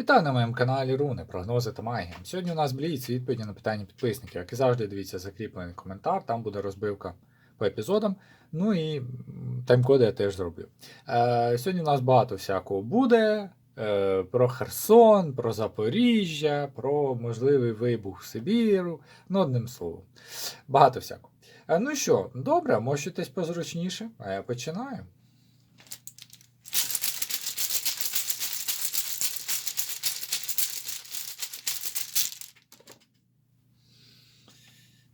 Вітаю на моєму каналі Руни, прогнози та магія. Сьогодні у нас бліц відповіді на питання підписників. Як і завжди, дивіться закріплений коментар, там буде розбивка по епізодам. Ну і тайм-коди я теж зроблю. Е, сьогодні у нас багато всякого буде. Е, про Херсон, про Запоріжжя, про можливий вибух Сибіру. Ну, одним словом. Багато всякого. Е, ну що, добре, мощитесь позручніше, а я починаю.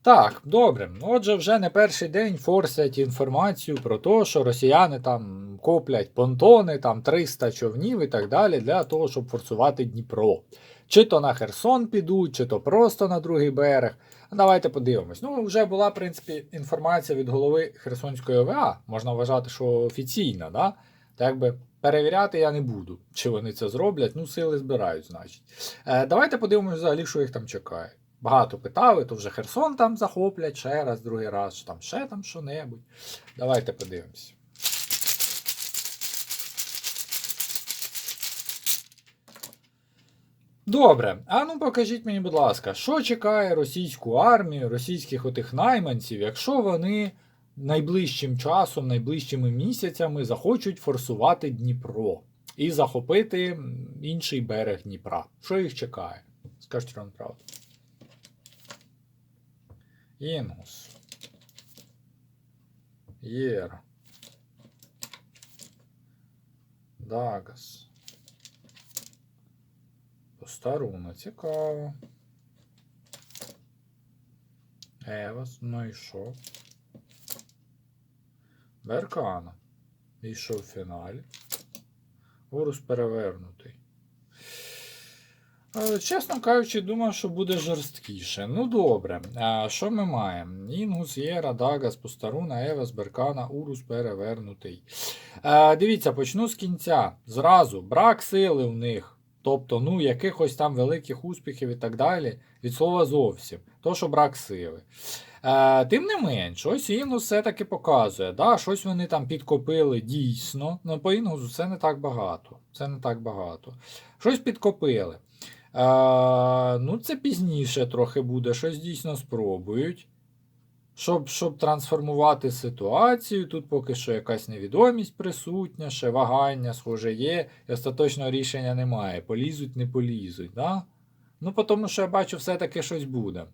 Так, добре. Отже, вже не перший день форсять інформацію про те, що росіяни там коплять понтони, там 300 човнів і так далі для того, щоб форсувати Дніпро. Чи то на Херсон підуть, чи то просто на другий берег. Давайте подивимось. Ну, вже була, в принципі, інформація від голови Херсонської ОВА. Можна вважати, що офіційна, да? Так би перевіряти я не буду, чи вони це зроблять. Ну, сили збирають, значить. Е, давайте подивимось взагалі, що їх там чекає. Багато питали, то вже Херсон там захоплять ще раз, другий раз, там ще там що-небудь. Давайте подивимося. Добре, а ну покажіть мені, будь ласка, що чекає російську армію, російських отих найманців, якщо вони найближчим часом, найближчими місяцями захочуть форсувати Дніпро і захопити інший берег Дніпра. Що їх чекає? Скажіть вам правду. Інгус. Єр. Дагас. Постаруна, цікаво. Евас, ну і що? Беркана. Що в фіналі? Урус перевернутий. Е, Чесно кажучи, думав, що буде жорсткіше. Ну добре. А що ми маємо? Інгус, Єра, Дагас, Постаруна, Евас, Беркана, Урус перевернутий. Е, дивіться, почну з кінця. Зразу брак сили в них. Тобто, ну, якихось там великих успіхів і так далі. Від слова зовсім. То, що брак сили. Е, тим не менш, ось Інгус все-таки показує, да, щось вони там підкопили дійсно. Ну, по Інгусу це не так багато. Це не так багато. Щось підкопили. Е, ну, це пізніше трохи буде, щось дійсно спробують. Щоб, щоб трансформувати ситуацію, тут поки що якась невідомість присутня, ще вагання, схоже, є, і остаточного рішення немає. Полізуть, не полізуть. Да? Ну, тому що я бачу, все-таки щось буде.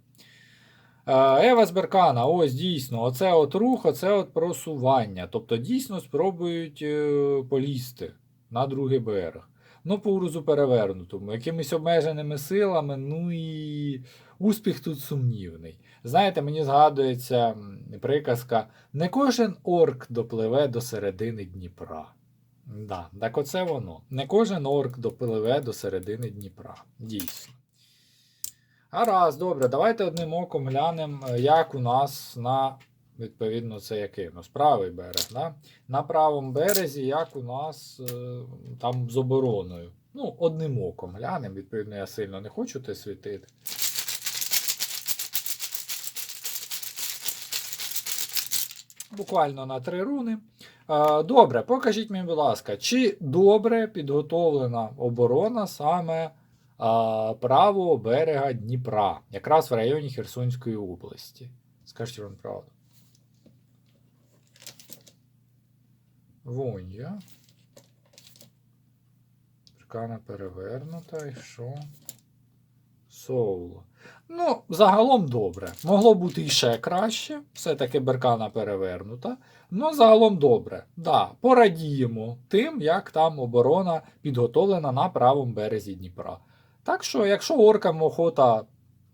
Ева з Беркана, ось дійсно, оце от рух, оце от просування. Тобто дійсно спробують е, полізти на другий берег. Ну, по урузу перевернутому, якимись обмеженими силами, ну і успіх тут сумнівний. Знаєте, мені згадується приказка: не кожен орк допливе до середини Дніпра. Да, так оце воно. Не кожен орк допливе до середини Дніпра. Дійсно. Гаразд, добре, давайте одним оком глянемо, е, як у нас на, відповідно, це який? Ну, правий берег, да? На правому березі, як у нас е, там з обороною. Ну, одним оком глянемо, відповідно, я сильно не хочу те світити. Буквально на три руни. Е, Добре, покажіть мені, будь ласка, чи добре підготовлена оборона саме правого берега Дніпра, якраз в районі Херсонської області. Скажіть вам правду. Вон я. Прикана перевернута і що? Соуло. Ну, загалом добре. Могло бути і ще краще. Все-таки беркана перевернута. Ну, загалом добре. Да, порадіємо тим, як там оборона підготовлена на правому березі Дніпра. Так що, якщо оркам охота.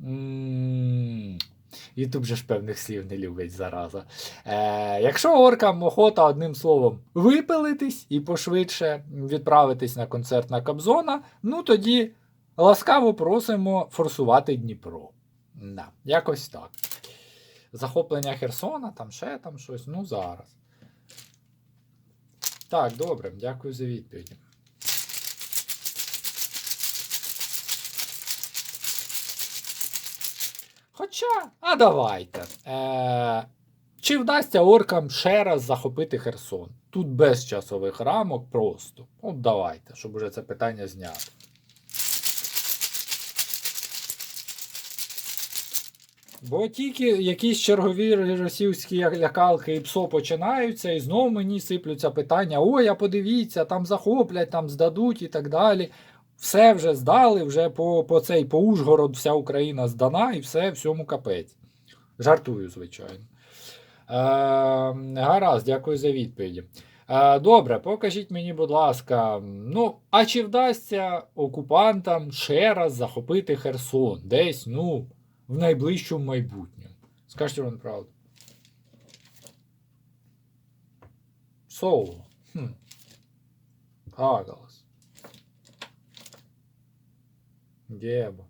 м, Ютуб же ж певних слів не любить зараза. Е, якщо оркам охота одним словом випилитись і пошвидше відправитись на концерт на Кобзона, ну тоді ласкаво просимо форсувати Дніпро. Да, якось так. Захоплення Херсона, там ще там щось, ну зараз. Так, добре, дякую за відповідь. Хоча, а давайте. Е, Чи вдасться оркам ще раз захопити Херсон? Тут без часових рамок просто. От давайте, щоб уже це питання зняти. Бо тільки якісь чергові російські лякалки і псо починаються, і знову мені сиплються питання: о, я подивіться, там захоплять, там здадуть і так далі. Все вже здали, вже по, по цей по Ужгород вся Україна здана, і все всьому капець. Жартую, звичайно. Е, гаразд, дякую за відповіді. Е, добре, покажіть мені, будь ласка, ну, а чи вдасться окупантам ще раз захопити Херсон десь, ну, в найближчому майбутньому? Скажіть вам правду. Соло. Хм. Хагалас. Гебо.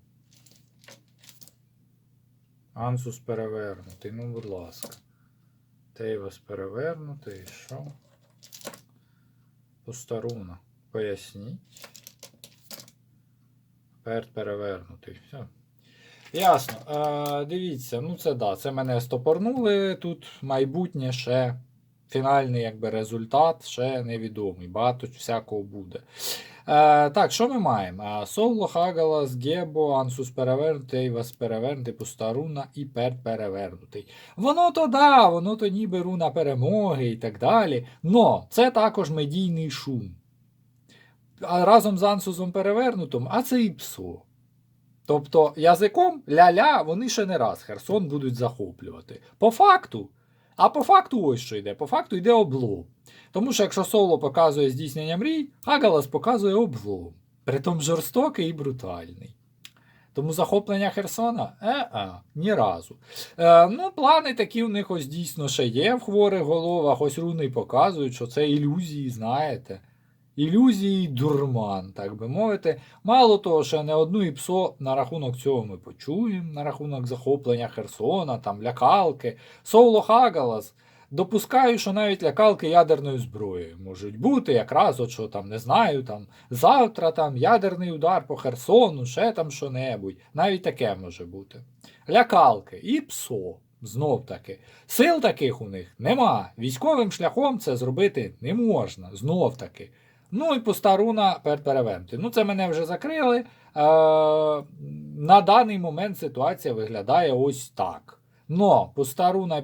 Ансус перевернутий, ну, будь ласка. Тейвас перевернутий, що? Постаруна. Поясніть. Перт перевернутий. Все. Ясно. Е, дивіться, ну це да, це мене стопорнули. Тут майбутнє ще фінальний якби, результат ще невідомий. Багато всякого буде. Е, так, що ми маємо? Е, Соло, Хагалас, Гебо, Ансус перевернутий, Вас перевернутий, Пустаруна і Перт перевернутий. Воно то да, воно то ніби руна перемоги і так далі. Но це також медійний шум. А разом з Ансусом перевернутим, а це і псо. Тобто язиком ля-ля вони ще не раз Херсон будуть захоплювати. По факту. А по факту ось що йде. По факту йде облом. Тому що якщо соло показує здійснення мрій, Агалас показує облом. Притом жорстокий і брутальний. Тому захоплення Херсона е-е, ні разу. Е, ну, плани такі у них ось дійсно ще є в хворих головах. Ось руни показують, що це ілюзії, знаєте. Ілюзії дурман, так би мовити. Мало того, що не одну іпсо на рахунок цього ми почуємо, на рахунок захоплення Херсона, там лякалки. Соло Хагалас. Допускаю, що навіть лякалки ядерною зброєю можуть бути, якраз от що там, не знаю, там завтра там ядерний удар по Херсону, ще там що-небудь. Навіть таке може бути. Лякалки і ПСО. Знов таки. Сил таких у них нема. Військовим шляхом це зробити не можна. Знов таки. Ну і постаруна перевернути. Ну, це мене вже закрили. Е, на даний момент ситуація виглядає ось так. Но постаруна і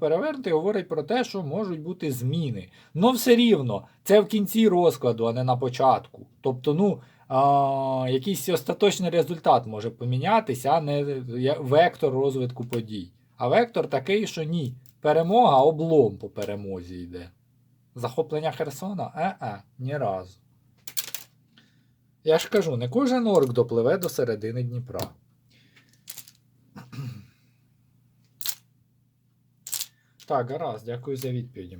перевернути говорить про те, що можуть бути зміни. Но все рівно, це в кінці розкладу, а не на початку. Тобто, ну, а, якийсь остаточний результат може помінятися, а не вектор розвитку подій. А вектор такий, що ні. Перемога, облом по перемозі йде. Захоплення Херсона? Е-е, ні разу. Я ж кажу, не кожен орк допливе до середини Дніпра. Так, гаразд, дякую за відповіді.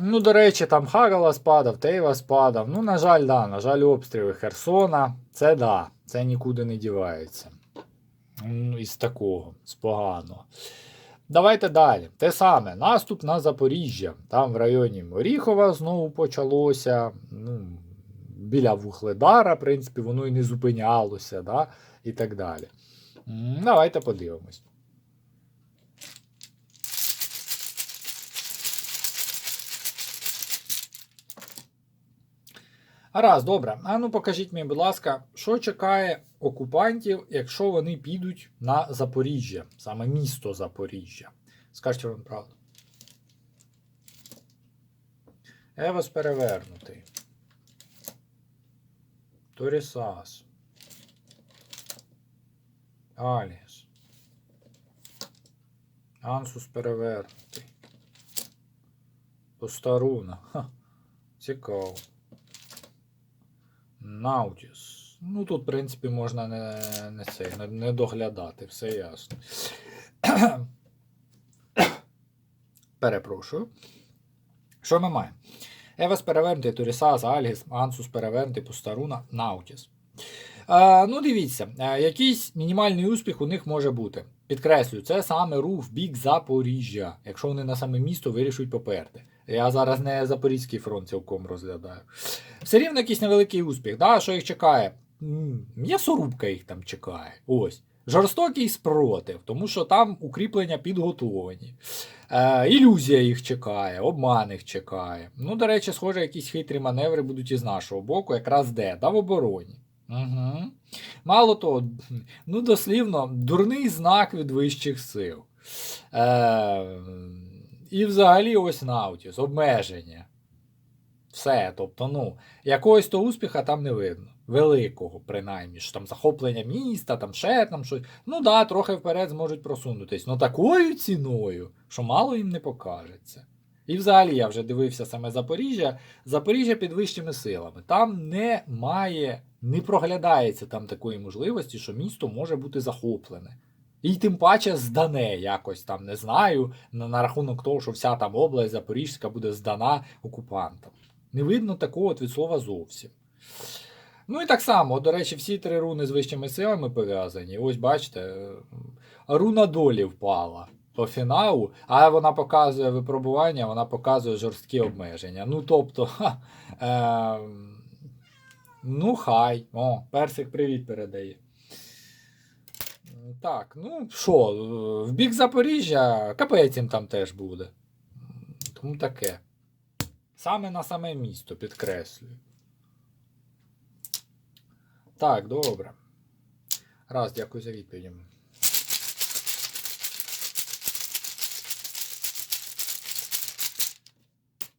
Ну, до речі, там Хагалас падав, Тейвас падав. Ну, на жаль, да, на жаль, обстріли Херсона. Це да, це нікуди не дівається. Ну, Із такого, з поганого. Давайте далі. Те саме, наступ на Запоріжжя. Там в районі Оріхова знову почалося. Ну, Біля Вухледара, в принципі, воно і не зупинялося, да? і так далі. Давайте подивимось. Раз, добре. А ну покажіть мені, будь ласка, що чекає окупантів, якщо вони підуть на Запоріжжя, саме місто Запоріжжя. Скажіть вам правду. Евос перевернутий. Торісас. Аліс. Ансус перевернутий. Постаруна. Ха. Цікаво. Наутіс. Ну тут, в принципі, можна не не, це, не, не доглядати, все ясно. Перепрошую. Що ми маємо? Евес перевернутий, Турісас, Альгіс, Ансус перевернутий, Пустаруна, Наутіс. Е, ну, дивіться, е, якийсь мінімальний успіх у них може бути. Підкреслюю, це саме рух в бік Запоріжжя, якщо вони на саме місто вирішують поперти. Я зараз не Запорізький фронт цілком розглядаю. Все рівно якийсь невеликий успіх. Да? Що їх чекає? М'ясорубка їх там чекає. Ось. Жорстокий спротив, тому що там укріплення підготовлені. Е, ілюзія їх чекає, обман їх чекає. Ну, до речі, схоже, якісь хитрі маневри будуть із нашого боку, якраз де? Да в обороні. Угу. Мало того, ну дослівно, дурний знак від вищих сил. Е, і взагалі ось Наутіс, обмеження. Все. Тобто, ну, якогось то успіха там не видно. Великого, принаймні, що там захоплення міста, там ще там щось. Ну да, трохи вперед зможуть просунутись. Ну такою ціною, що мало їм не покажеться. І взагалі я вже дивився саме Запоріжжя. Запоріжжя під вищими силами. Там немає, не проглядається там такої можливості, що місто може бути захоплене. І тим паче здане якось там, не знаю, на, на рахунок того, що вся там область Запорізька буде здана окупантам. Не видно такого від слова зовсім. Ну і так само, до речі, всі три руни з вищими силами пов'язані. Ось бачите, руна долі впала по фіналу, а вона показує випробування, вона показує жорсткі обмеження. Ну тобто, ха, е, ну хай. О, персик привіт передає. Так, ну що, в бік Запоріжжя капець їм там теж буде. Тому таке. Саме на саме місто підкреслюю. Так, добре. Раз, дякую за відповідь.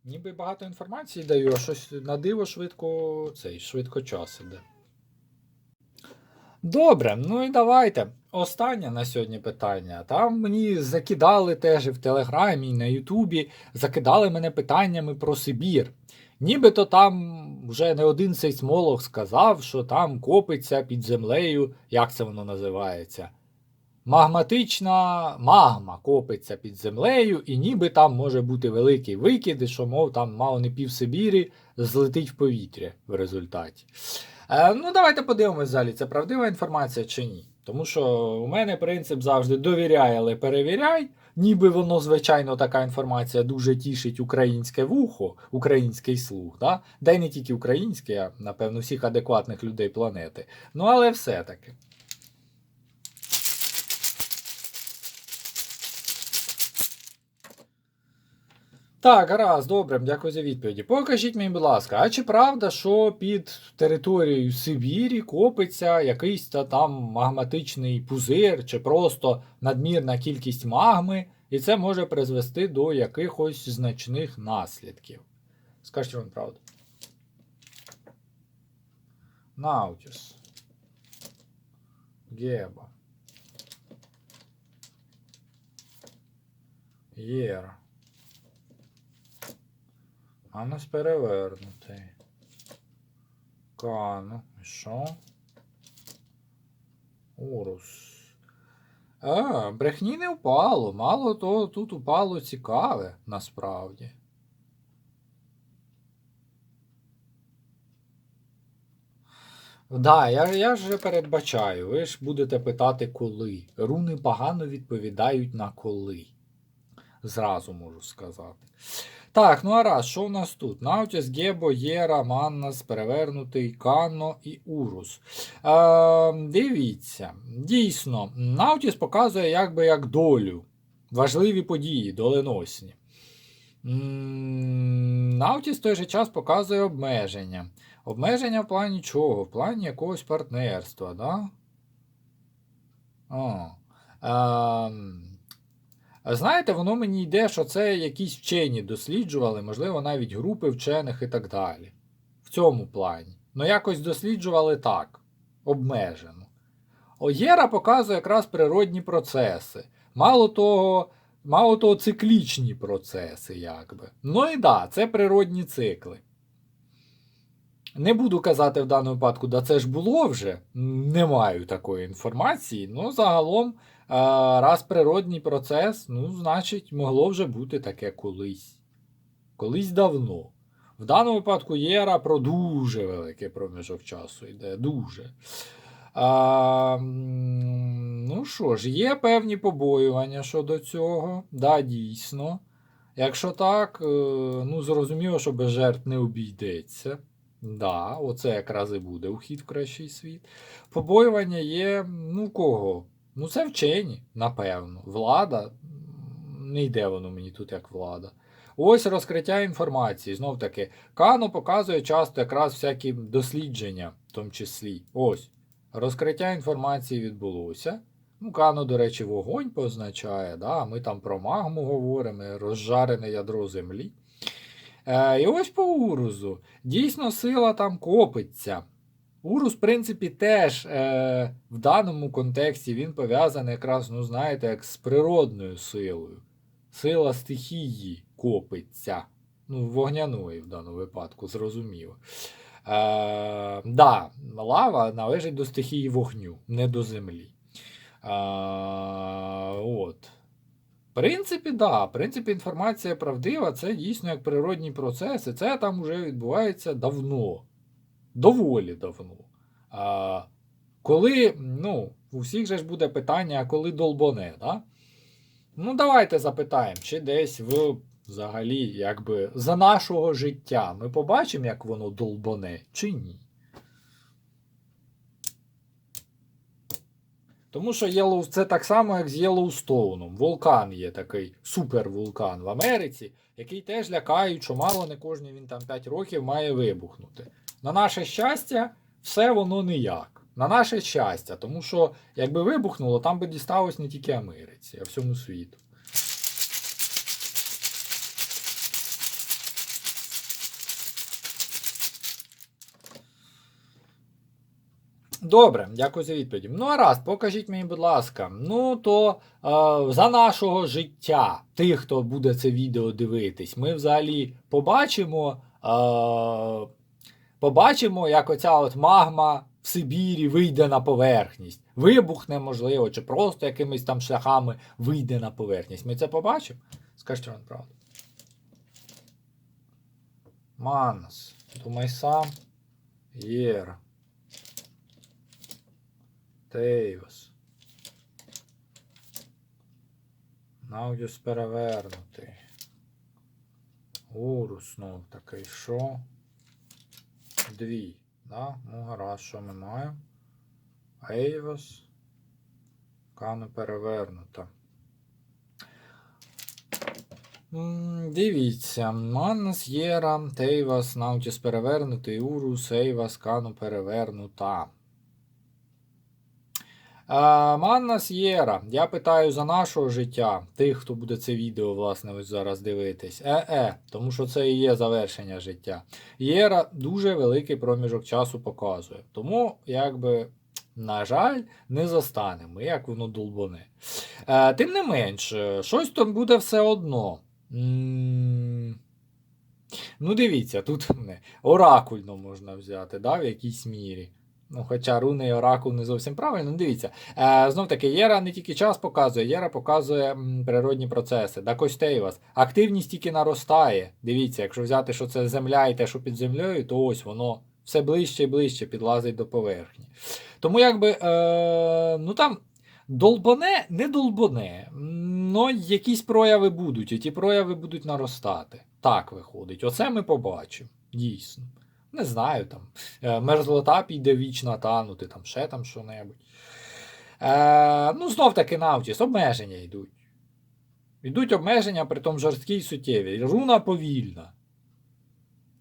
Ніби багато інформації даю, а щось на диво швидко цей, швидко час іде. Добре, ну і давайте. Останнє на сьогодні питання. Там мені закидали теж в Телеграмі, на Ютубі, закидали мене питаннями про Сибір. Нібито там вже не один сейсмолог сказав, що там копиться під землею, як це воно називається? Магматична магма копиться під землею, і ніби там може бути великий викид, і що, мов, там мало не пів Сибірі злетить в повітря в результаті. Е, ну, давайте подивимось залі, це правдива інформація чи ні. Тому що у мене принцип завжди довіряй, але перевіряй. Ніби воно, звичайно, така інформація дуже тішить українське вухо, український слух, да? да не тільки українське, а напевно, всіх адекватних людей планети. Ну, але все-таки. Так, гаразд, добре, дякую за відповіді. Покажіть мені, будь ласка, а чи правда, що під територією Сибірі копиться якийсь та там магматичний пузир, чи просто надмірна кількість магми, і це може призвести до якихось значних наслідків? Скажіть вам правду. Наутіс. Геба. Єра. Анус перевернутий. Кану. Що? Урус. А, брехні не впало. Мало того, тут упало цікаве, насправді. Да, я, я вже передбачаю. Ви ж будете питати коли. Руни погано відповідають на коли. Зразу можу сказати. Так, ну а раз, що у нас тут? Наутіс, Гебо, Єра, Маннас, Перевернутий, Канно і Урус. Е, дивіться, дійсно, Наутіс показує якби як долю. Важливі події, доленосні. Наутіс в той же час показує обмеження. Обмеження в плані чого? В плані якогось партнерства, да? Знаєте, воно мені йде, що це якісь вчені досліджували, можливо, навіть групи вчених і так далі. В цьому плані. Ну, якось досліджували так, обмежено. Оєра показує якраз природні процеси. Мало того, мало того, циклічні процеси, якби. Ну і да, це природні цикли. Не буду казати в даному випадку, да це ж було вже. Не маю такої інформації. Ну, загалом. А, Раз природній процес, ну, значить, могло вже бути таке колись. Колись давно. В даному випадку єра про дуже великий проміжок часу йде. Дуже. А, Ну що ж, є певні побоювання щодо цього. Да, дійсно. Якщо так, е, ну зрозуміло, що без жертв не обійдеться. Да, оце якраз і буде ухід в кращий світ. Побоювання є, ну кого? Ну, це вчені, напевно. Влада. Не йде воно мені тут як влада. Ось розкриття інформації. Знов таки, Кано показує часто якраз всякі дослідження, в тому числі. Ось. Розкриття інформації відбулося. Ну, Кано, до речі, вогонь позначає. Да? Ми там про магму говоримо, розжарене ядро землі. Е, і ось по Урузу. Дійсно, сила там копиться. Урус, в принципі, теж е, в даному контексті він пов'язаний якраз, ну, знаєте, як з природною силою. Сила стихії копиться. Ну, вогняної в даному випадку, зрозуміло. Е, да, лава належить до стихії вогню, не до землі. Е, от. В принципі, да, в принципі, інформація правдива, це дійсно як природні процеси. Це там вже відбувається давно. Доволі давно. А, коли, ну, у всіх же ж буде питання, а коли долбоне, да? Ну, давайте запитаємо, чи десь в взагалі, якби за нашого життя ми побачимо, як воно долбоне, чи ні. Тому що Єлоу... це так само, як з Єлоустоуном. Вулкан є такий супервулкан в Америці, який теж лякають, що мало не кожні він там 5 років має вибухнути. На наше щастя, все воно ніяк. На наше щастя, тому що якби вибухнуло, там би дісталось не тільки Америці, а всьому світу. Добре, дякую за відповіді. Ну, а раз, покажіть мені, будь ласка. Ну, то е, за нашого життя, тих, хто буде це відео дивитись, ми взагалі побачимо, е, побачимо, як оця от магма в Сибірі вийде на поверхність. Вибухне, можливо, чи просто якимись там шляхами вийде на поверхність. Ми це побачимо? Скажіть вам правду. Манас, думай сам. Єра. Тейвас. Наудіус перевернутий. Урус знов такий що? Дві. Да? Ну, гаразд, що ми маємо? Айвас. Кана перевернута. Дивіться, Маннас Єра, Тейвас, Наутіс перевернутий, Урус, Ейвас, Кану перевернута. А, Маннас Єра. Я питаю за нашого життя, тих, хто буде це відео, власне, ось зараз дивитись. Е-е, тому що це і є завершення життя. Єра дуже великий проміжок часу показує. Тому, якби, на жаль, не застанемо, як воно долбоне. Е, тим не менш, е, щось там буде все одно. Ну, дивіться, тут оракульно можна взяти, да, в якійсь мірі. Ну, хоча руни і оракул не зовсім правильно, ну дивіться. Е, знов таки, Єра не тільки час показує, Єра показує м, природні процеси. Да Костейвас. Активність тільки наростає. Дивіться, якщо взяти, що це земля і те, що під землею, то ось воно все ближче і ближче підлазить до поверхні. Тому якби, е, ну там долбоне, не долбоне, но якісь прояви будуть, і ті прояви будуть наростати. Так виходить. Оце ми побачимо. Дійсно. Не знаю, там е, мерзлота піде вічно танути, там ще там що-небудь. Е, ну, знов таки Наутіс, обмеження йдуть. Йдуть обмеження, при тому жорсткі й суттєві. Руна повільна.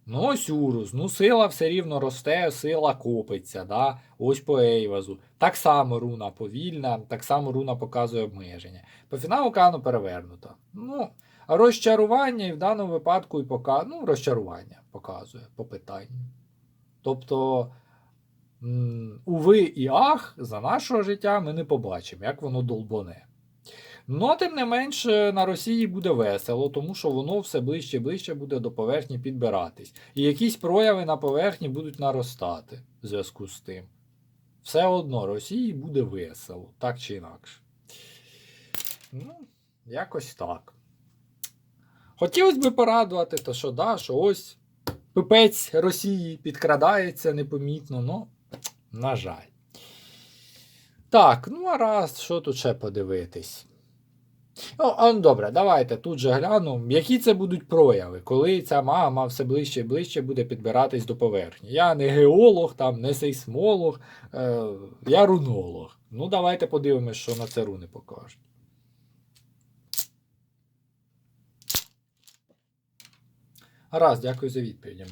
Ну, ось Урус, ну сила все рівно росте, сила копиться, да? ось по Ейвазу. Так само руна повільна, так само руна показує обмеження. По фіналу Кану перевернуто. Ну, розчарування і в даному випадку і пока... ну, розчарування показує по питанню. Тобто, уви і ах, за нашого життя ми не побачимо, як воно долбоне. Ну, тим не менш, на Росії буде весело, тому що воно все ближче і ближче буде до поверхні підбиратись. І якісь прояви на поверхні будуть наростати в зв'язку з тим. Все одно Росії буде весело, так чи інакше. Ну, якось так. Хотілося б порадувати, то що да, що ось пипець Росії підкрадається непомітно, ну, на жаль. Так, ну а раз, що тут ще подивитись? Ну, а, ну, добре, давайте тут же гляну, які це будуть прояви, коли ця мама все ближче і ближче буде підбиратись до поверхні. Я не геолог, там, не сейсмолог, е, я рунолог. Ну, давайте подивимось, що на це руни покажуть. Гаразд, дякую за відповідь.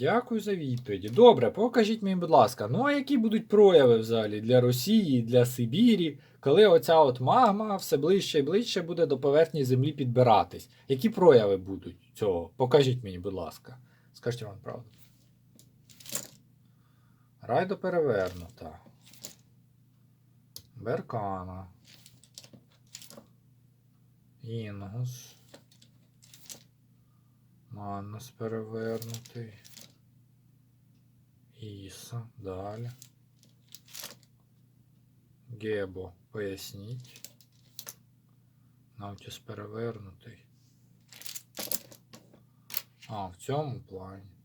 Дякую за відповіді. Добре, покажіть мені, будь ласка, ну а які будуть прояви взагалі для Росії, для Сибірі, коли оця от магма все ближче і ближче буде до поверхні землі підбиратись? Які прояви будуть цього? Покажіть мені, будь ласка. Скажіть вам правду. Райдо перевернута. Беркана. Інгус. Маннас перевернутий. Іса. Далі. Гебо. Поясніть. Навтіс перевернутий. А, в цьому плані.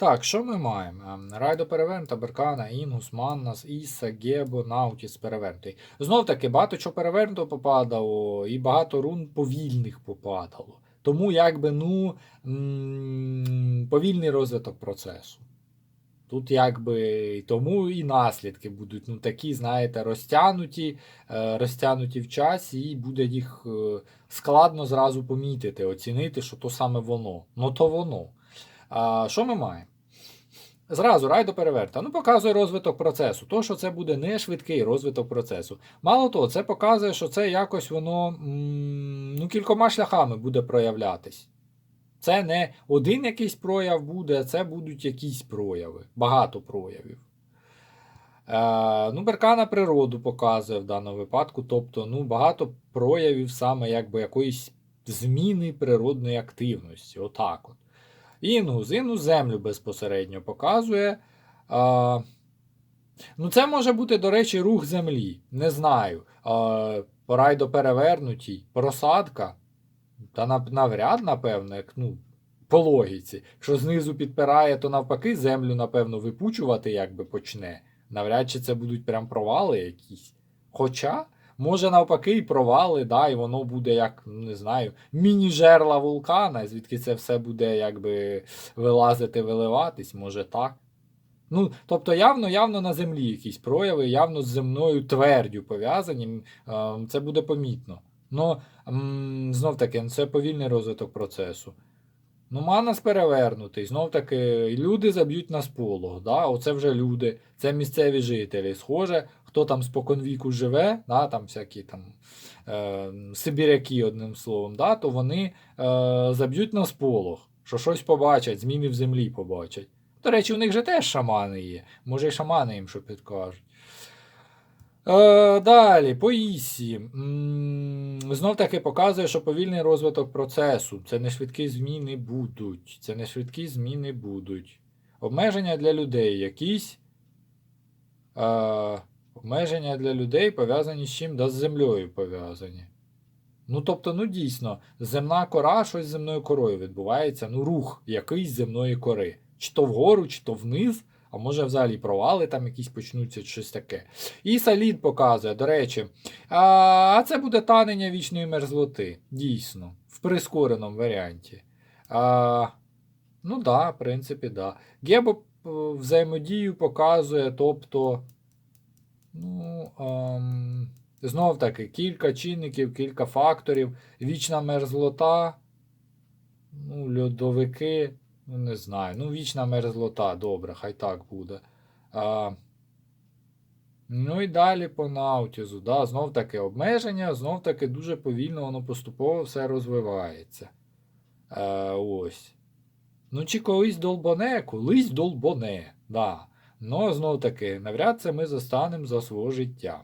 Так, що ми маємо? Ем, Райдо перевернута, Беркана, Інгус, Маннас, Іса, Гебо, Наутіс перевернутий. Знов таки, багато чого перевернуто попадало, і багато рун повільних попадало. Тому, якби, ну, повільний розвиток процесу. Тут, якби, і тому і наслідки будуть ну, такі, знаєте, розтягнуті, е, розтягнуті в часі, і буде їх е, складно зразу помітити, оцінити, що то саме воно. Ну, то воно. А, що ми маємо? Зразу райдо переверта. Ну, показує розвиток процесу. То, що це буде не швидкий розвиток процесу. Мало того, це показує, що це якось воно ну, кількома шляхами буде проявлятись. Це не один якийсь прояв буде, а це будуть якісь прояви. Багато проявів. Е, ну, Беркана природу показує в даному випадку. Тобто, ну, багато проявів саме якби якоїсь зміни природної активності. Отак от. Інгус, інгус землю безпосередньо показує. А, ну, це може бути, до речі, рух землі. Не знаю. А, Райдо перевернутій, просадка. Та навряд, напевно, як ну, по логіці. Якщо знизу підпирає, то навпаки землю, напевно, випучувати якби почне. Навряд чи це будуть прям провали якісь. Хоча, може, навпаки, і провали, да, і воно буде як, не знаю, міні-жерла вулкана, звідки це все буде якби вилазити, виливатись, може так. Ну, тобто, явно, явно на землі якісь прояви, явно з земною твердю пов'язані, е, це буде помітно. Ну, знов таки, це повільний розвиток процесу. Ну, манас перевернутий, знов таки, люди заб'ють на сполох. Да? Оце вже люди, це місцеві жителі. Схоже, хто там споконвіку живе, да? там всякі там е, сибіряки, одним словом, да? то вони е, заб'ють на сполох, що щось побачать, зміни в землі побачать. До речі, у них же теж шамани є. Може, і шамани їм що підкажуть. Е, далі, по Ісі. Знов таки показує, що повільний розвиток процесу. Це не швидкі зміни будуть. Це не швидкі зміни будуть. Обмеження для людей якісь. Е, обмеження для людей пов'язані з чим? Да з землею пов'язані. Ну, тобто, ну дійсно, земна кора, щось з земною корою відбувається. Ну, рух якийсь земної кори. Чи то вгору, чи то вниз, а може взагалі провали там якісь почнуться, щось таке. І салід показує, до речі, а, це буде танення вічної мерзлоти. Дійсно, в прискореному варіанті. А, ну да, в принципі, да. Гебо е, взаємодію показує, тобто. Ну, ем, знов таки, кілька чинників, кілька факторів. Вічна мерзлота. Ну, льодовики. Ну, не знаю. Ну, вічна мерзлота, добре, хай так буде. А, ну і далі по наутізу. Да, знов таки обмеження, знов таки дуже повільно воно поступово все розвивається. Е, ось. Ну, чи колись долбоне, колись долбоне. Да. Ну, знов таки, навряд це ми застанемо за свого життя.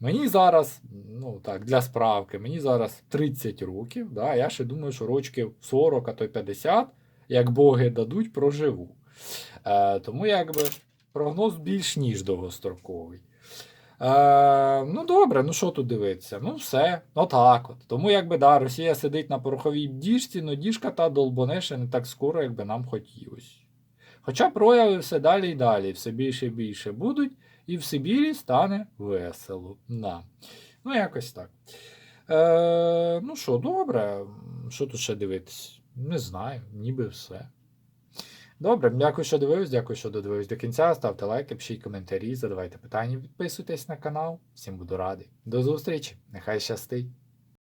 Мені зараз, ну так, для справки, мені зараз 30 років, да, я ще думаю, що рочків 40, а то й 50, як боги дадуть, проживу. Е, тому якби прогноз більш ніж довгостроковий. Е, ну добре, ну що тут дивитися? Ну все, отак от. Тому якби да, Росія сидить на пороховій діжці, но діжка та долбоне ще не так скоро, як би нам хотілося. Хоча прояви все далі і далі, все більше і більше будуть, і в Сибірі стане весело. Да. Ну, якось так. Е, ну що, добре. Що тут ще дивитись? Не знаю, ніби все. Добре, дякую, що дивились, дякую, що додивились до кінця. Ставте лайки, пишіть коментарі, задавайте питання, підписуйтесь на канал. Всім буду радий. До зустрічі, нехай щастить!